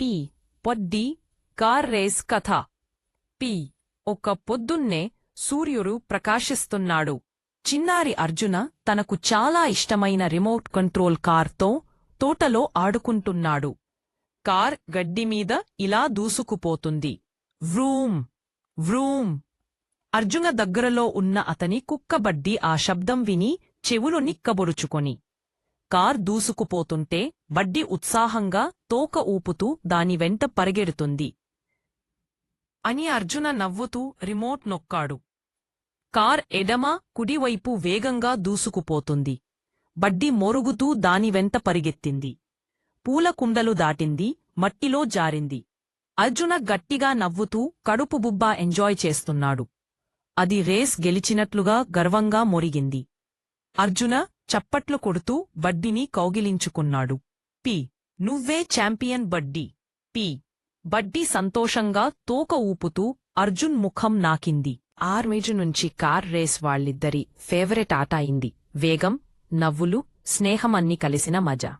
P పొడ్డి car race కథ. పి ఒక పొద్దున్నే సూర్యుడు ప్రకాశిస్తున్నాడు. చిన్నారి అర్జున తనకు చాలా ఇష్టమైన రిమోట్ కంట్రోల్ కార్తో తోటలో ఆడుకుంటున్నాడు. కార్ గడ్డిమీద ఇలా దూసుకుపోతుంది. వ్రూమ్ వ్రూమ్. అర్జున దగ్గరలో ఉన్న అతని కుక్కబడ్డి ఆ శబ్దం విని చెవులు నిక్కబొరుచుకొని. కార్ దూసుకుపోతుంటే బడ్డి ఉత్సాహంగా తోక ఊపుతూ దాని వెంట పరిగెడుతుంది. అని అర్జున నవ్వుతూ రిమోట్ నొక్కాడు. కార్ ఎడమ కుడివైపు వేగంగా దూసుకుపోతుంది. బడ్డి మొరుగుతూ దాని వెంట పరిగెత్తింది. పూల కుండలు దాటింది మట్టిలో జారింది. అర్జున గట్టిగా నవ్వుతూ కడుపు బుబ్బా ఎంజాయ్ చేస్తున్నాడు. అది రేస్ గెలిచినట్లుగా గర్వంగా మొరిగింది. అర్జున చప్పట్లు కొడుతూ బడ్డీని కౌగిలించుకున్నాడు. పి. నువ్వే ఛాంపియన్ బడ్డీ పి. బడ్డీ సంతోషంగా తోక ఊపుతూ అర్జున్ ముఖం నాకింది. ఆర్మేజు నుంచి కార్ రేస్ వాళ్ళిద్దరి ఫేవరెట్ ఆట అయింది. వేగం నవ్వులు స్నేహం అన్ని కలిసిన మజా.